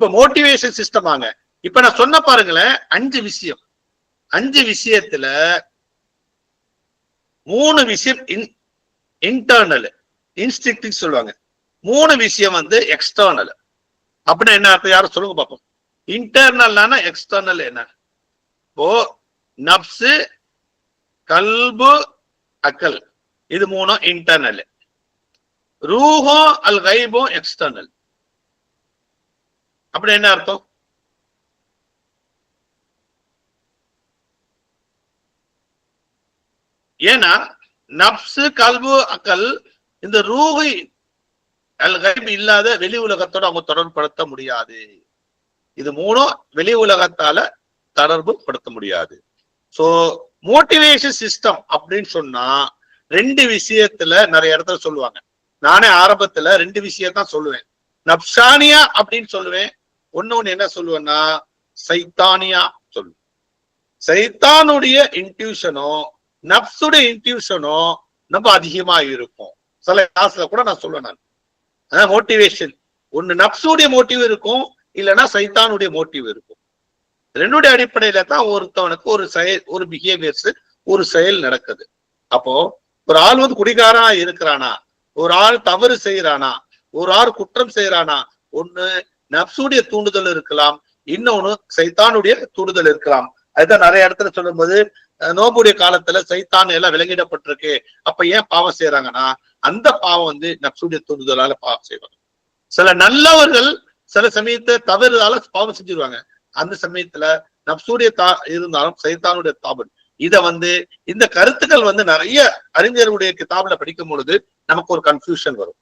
இப்ப motivation system வாங்க. இப்ப நான் சொன்ன பாருங்களேன் அஞ்சு விஷயம். அஞ்சு விஷயத்துல மூணு விஷயம் இன்டர்னல் இன்ஸ்டிக்டிங் சொல்லுவாங்க. மூணு விஷயம் வந்து எக்ஸ்டர்னல் அப்படின்னா என்ன அர்த்தம்? யாரும் சொல்லுங்க பார்ப்போம் இன்டர்னல்னா எக்ஸ்டர்னல் என்ன? இப்போ நப்சு கல்பு அக்கல் இது மூணும் இன்டர்னல் ரூஹோ அல் கைபோ எக்ஸ்டர்னல் அப்படி என்ன அர்த்தம்? ஏன்னா நப்சு கல்வு அக்கல் இந்த ரூகை அல் கைப் இல்லாத வெளி உலகத்தோட அவங்க தொடர்புபடுத்த முடியாது. இது மூணும் வெளி உலகத்தால தொடர்பு படுத்த முடியாது. சோ மோட்டிவேஷன் சிஸ்டம் அப்படின்னு சொன்னா ரெண்டு விஷயத்துல நிறைய இடத்துல சொல்லுவாங்க. நானே ஆரம்பத்துல ரெண்டு விஷயத்தான் சொல்லுவேன். நப்சானியா அப்படின்னு சொல்லுவேன். ஒன்னு ஒண்ணு என்ன சொல்லுவேன்னா சைத்தானியா சொல்லுவேன் சைத்தானுடைய இன்ட்யூஷனோ நப்சுடைய இன்ட்யூஷனோ ரொம்ப அதிகமா இருக்கும். சில கிளாஸ்ல கூட நான் சொல்லுவேன் நான். மோட்டிவேஷன் ஒண்ணு நப்சுடைய மோட்டிவ் இருக்கும் இல்லைன்னா சைத்தானுடைய மோட்டிவ் இருக்கும். ரெண்டுடைய அடிப்படையில தான் ஒருத்தவனுக்கு ஒரு செயல் ஒரு பிஹேவியர்ஸ் ஒரு செயல் நடக்குது. அப்போ ஒரு ஆள் வந்து குடிகாரா இருக்கிறானா? ஒரு ஆள் தவறு செய்யறானா ஒரு ஆள் குற்றம் செய்யறானா ஒண்ணு நப்சுடைய தூண்டுதல் இருக்கலாம் இன்னொன்னு சைத்தானுடைய தூண்டுதல் இருக்கலாம். அதுதான் நிறைய இடத்துல சொல்லும்போது நோபுடைய காலத்துல சைத்தான் எல்லாம் விலங்கிடப்பட்டிருக்கு. அப்ப ஏன் பாவம் செய்யறாங்கன்னா அந்த பாவம் வந்து நப்சுடைய தூண்டுதலால பாவம் செய்வாங்க. சில நல்லவர்கள் சில சமயத்தை தவறுதால பாவம் செஞ்சிருவாங்க. அந்த சமயத்துல நப்சூடைய தா இருந்தாலும் சைத்தானுடைய தாபல் இத வந்து இந்த கருத்துக்கள் வந்து நிறைய அறிஞர்களுடைய கிதாபில் படிக்கும் பொழுது நமக்கு ஒரு கன்ஃபியூஷன் வரும்.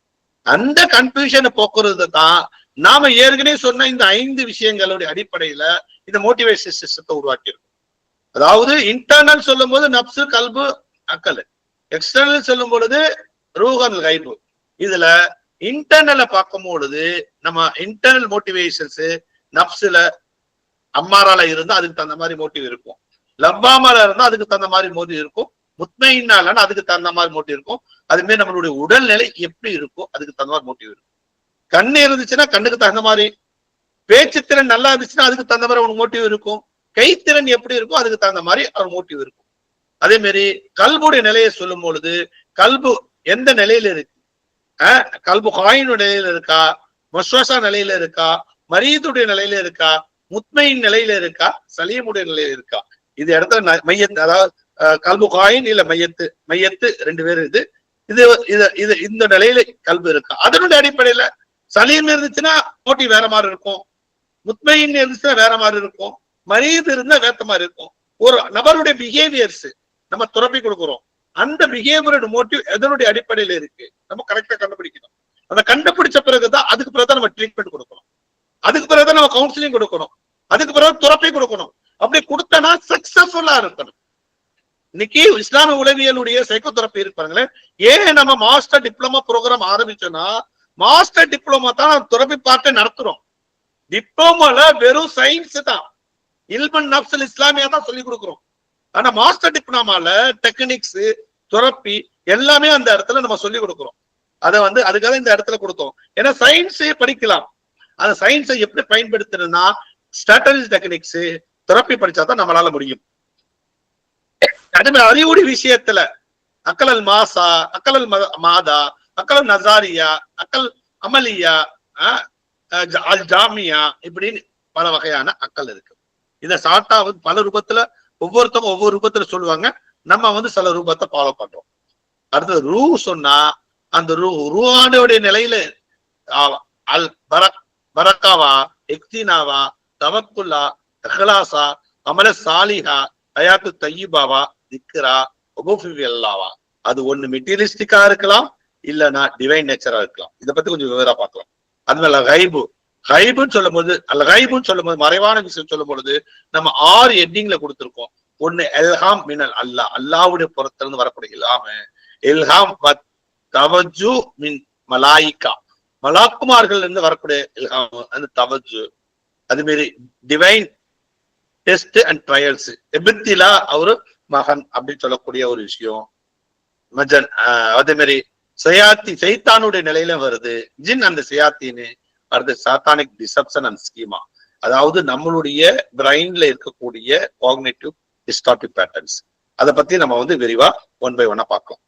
அந்த கன்ஃபியூஷனை போக்குறது தான் நாம ஏற்கனவே சொன்ன இந்த ஐந்து விஷயங்களுடைய அடிப்படையில இந்த மோட்டிவேஷன் சிஸ்டத்தை உருவாக்கியிருக்கோம். அதாவது இன்டர்னல் சொல்லும் போது நப்சு கல்பு அக்கல். எக்ஸ்டர்னல் சொல்லும் பொழுது ரூஹன் கைபு. இதுல இன்டர்னலை பார்க்கும் பொழுது நம்ம இன்டர்னல் மோட்டிவேஷன்ஸ் நப்சுல அம்மாரால இருந்தா அதுக்கு தகுந்த மாதிரி மோட்டிவ் இருக்கும். லப்பாமால இருந்தா அதுக்கு தகுந்த மாதிரி மோட்டிவ் இருக்கும். முத்மையினாலன்னா அதுக்கு தகுந்த மாதிரி மோட்டிவ் இருக்கும். அது நம்மளுடைய உடல்நிலை எப்படி இருக்கோ அதுக்கு தகுந்த மாதிரி மோட்டிவ் இருக்கும். கண்ணு இருந்துச்சுன்னா கண்ணுக்கு தகுந்த மாதிரி. பேச்சுத்திறன் நல்லா இருந்துச்சுன்னா அதுக்கு தகுந்த மாதிரி அவனுக்கு மோட்டிவ் இருக்கும். கைத்திறன் எப்படி இருக்கோ அதுக்கு தகுந்த மாதிரி அவர் மோட்டிவ் இருக்கும். அதே மாதிரி கல்புடைய நிலையை சொல்லும் பொழுது கல்பு எந்த நிலையில இருக்கு? ஆஹ் கல்பு காயினுடைய நிலையில இருக்கா? மஸ்வாசா நிலையில இருக்கா? மரியத்துடைய நிலையில இருக்கா? முத்மையின் நிலையில இருக்கா? சலீமுடைய நிலையில இருக்கா? இது இடத்துல மையத்து அதாவது கல்பு காயின் இல்ல மையத்து மையத்து ரெண்டு பேரும் இது. இது இது இது இந்த நிலையில கல்பு இருக்கா? அதனுடைய அடிப்படையில சலீம் இருந்துச்சுன்னா போட்டி வேற மாதிரி இருக்கும். முத்மையின் இருந்துச்சுன்னா வேற மாதிரி இருக்கும். மரியது இருந்தா வேற மாதிரி இருக்கும். ஒரு நபருடைய பிஹேவியர்ஸ் நம்ம துறப்பி கொடுக்குறோம். அந்த பிஹேவியரோட மோட்டிவ் எதனுடைய அடிப்படையில இருக்கு? நம்ம கரெக்டா கண்டுபிடிக்கணும். அந்த கண்டுபிடிச்ச பிறகுதான் அதுக்கு பிறகு நம்ம ட்ரீட்மெண்ட் கொடுக்கணும். அதுக்கு பிறகுதான் நம்ம கவுன்சிலிங் கொடுக்கணும். அதுக்கு பிறகு துறப்பை கொடுக்கணும். அப்படி கொடுத்தனா சக்சஸ்ஃபுல்லா இருக்கணும். இன்னைக்கு இஸ்லாமிய உளவியலுடைய சைக்கோ துறப்பி இருப்பாங்களே ஏன் நம்ம மாஸ்டர் டிப்ளமா ப்ரோக்ராம் ஆரம்பிச்சோம்னா மாஸ்டர் டிப்ளமா தான் துறப்பி பார்த்து நடத்துறோம். டிப்ளமால வெறும் சயின்ஸ் தான். இல்மன் நப்சல் இஸ்லாமியா தான் சொல்லி கொடுக்குறோம். ஆனா மாஸ்டர் டிப்ளமால டெக்னிக்ஸ் துறப்பி எல்லாமே அந்த இடத்துல நம்ம சொல்லி கொடுக்குறோம். அதை வந்து அதுக்காக இந்த இடத்துல கொடுத்தோம். ஏன்னா சயின்ஸே படிக்கலாம். அந்த சயின்ஸை எப்படி பயன்படுத்தணும்னா ஸ்ட்ராட்டஜி டெக்னிக்ஸ் துறப்பி படிச்சா தான் நம்மளால முடியும். அதே அறிவுடி விஷயத்துல அக்கலல் மாசா அக்கலல் மாதா அக்கல் நசாரியா அக்கல் அமலியா அல் ஜாமியா இப்படின்னு பல வகையான அக்கல் இருக்கு. இதை சாட்டா வந்து பல ரூபத்துல ஒவ்வொருத்தவங்க ஒவ்வொரு ரூபத்துல சொல்லுவாங்க. நம்ம வந்து சில ரூபத்தை ஃபாலோ பண்றோம். அடுத்தது ரூ சொன்னா அந்த ரூ ரூஹானுடைய நிலையில அல் பரக் பரக்காவா எக்தினாவா தவக்குல்லா அஹ்லாசா அமல சாலிஹா தயாத்து தையிபாவா திக்ரா அல்லாவா. அது ஒண்ணு மெட்டீரியலிஸ்டிக்கா இருக்கலாம் இல்லைன்னா டிவைன் நேச்சரா இருக்கலாம். இதை பத்தி கொஞ்சம் விவரா பார்க்கலாம். அது மேல ஹைபு ஹைபுன்னு சொல்லும் போது அல்ல ஹைபுன்னு சொல்லும் போது மறைவான விஷயம் சொல்லும் பொழுது நம்ம ஆறு எட்டிங்ல கொடுத்திருக்கோம். ஒண்ணு எல்ஹாம் மினல் அல்லா. அல்லாவுடைய புறத்திலிருந்து வரக்கூடிய இல்லாம எல்ஹாம் தவஜு மின் மலாயிக்கா. மலாக்குமார்கள் இருந்து வரக்கூடிய இல்ஹாம் அந்த தவஜு. அது மாரி டிவைன் டெஸ்ட் அண்ட் ட்ரையல்ஸ் எபித்திலா அவரு மகன் அப்படின்னு சொல்லக்கூடிய ஒரு விஷயம். மஜன் அதே மாதிரி சயாத்தி சைத்தானுடைய நிலையில வருது. ஜின் அந்த சயாத்தின்னு அடுத்து சாத்தானிக் டிசப்ஷன் அண்ட் ஸ்கீமா. அதாவது நம்மளுடைய பிரைன்ல இருக்கக்கூடிய காக்னேட்டிவ் டிஸ்டார்டிவ் பேட்டர்ன்ஸ் அதை பத்தி நம்ம வந்து விரிவா ஒன் பை ஒன்னா பார்க்கலாம்.